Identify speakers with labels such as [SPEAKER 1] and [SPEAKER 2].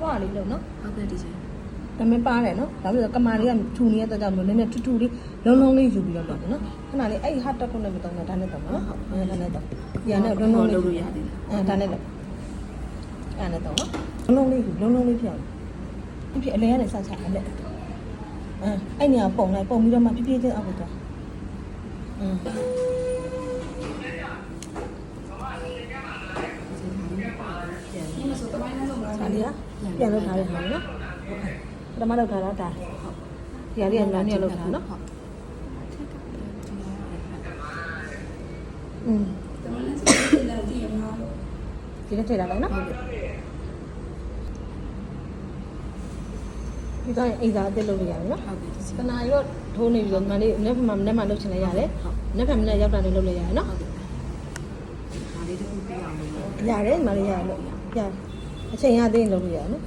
[SPEAKER 1] ပွားလေးလို့နော်
[SPEAKER 2] ဟုတ်ကဲ့ဒီချာ
[SPEAKER 1] ဒါပေမဲ့ပါတယ်နော်ဒါပေမဲ့ကမာလေးကထူနေတဲ့ကြောင့်မလို့နည်းနည်းထူထူလေးလုံးလုံးလေးယူပြီးတော့လုပ်တယ်နော်ခဏလေးအဲ့ဒီဟာတက်ခုနဲ့မတော့နဲ့ဒါနဲ့တော့နော်ဟုတ်ဒါနဲ့တော့ဒီကနေ့လုံးလုံးလေး
[SPEAKER 2] လုပ်လို့ရတယ်
[SPEAKER 1] အဲဒါနဲ့တော့အဲ့နဲ့တော့နော်လုံးလုံးလေးယူလုံးလုံးလေးဖြစ်အောင်ဖြစ်အလဲရတယ်ဆက်ဆက်အလဲအဲအဲ့နေရာပုံလိုက်ပုံပြီးတော့မှပြပြချင်းအောက်ကိုသွားอืม
[SPEAKER 2] ပြန်
[SPEAKER 1] ဒါ လေးကပြန်လုပ်ထားရမှာနော်ပထမလုပ်ထားတာဒါဒီဟာလေးကလမ်းနေလုပ်ထားနော်อืมဒီနေ့ထည့်လာလိုက်နော်ဒီတော့အိမ်သာအစ်လုပ်လို့ရတယ်နော်
[SPEAKER 2] ဟုတ်ကဲ့ဒီချာ
[SPEAKER 1] တနာရီတော့ထိုးနေပြီဆိုဒီမှာလေးနေ့ဖက်မှာနေ့မှလုပ်ချင်လဲရတယ်နေ့ဖက်မနေ့ရောက်တာလည်းလုပ်လို့ရတယ်နော်
[SPEAKER 2] ဟုတ်ကဲ့ဒါလေးတစ်ခုပြအောင်လို့
[SPEAKER 1] ရတယ်ဒီမှာလေးရတယ်လို့ရ အချိန်ရသေးရင်လုပ်ပြရအောင်နော်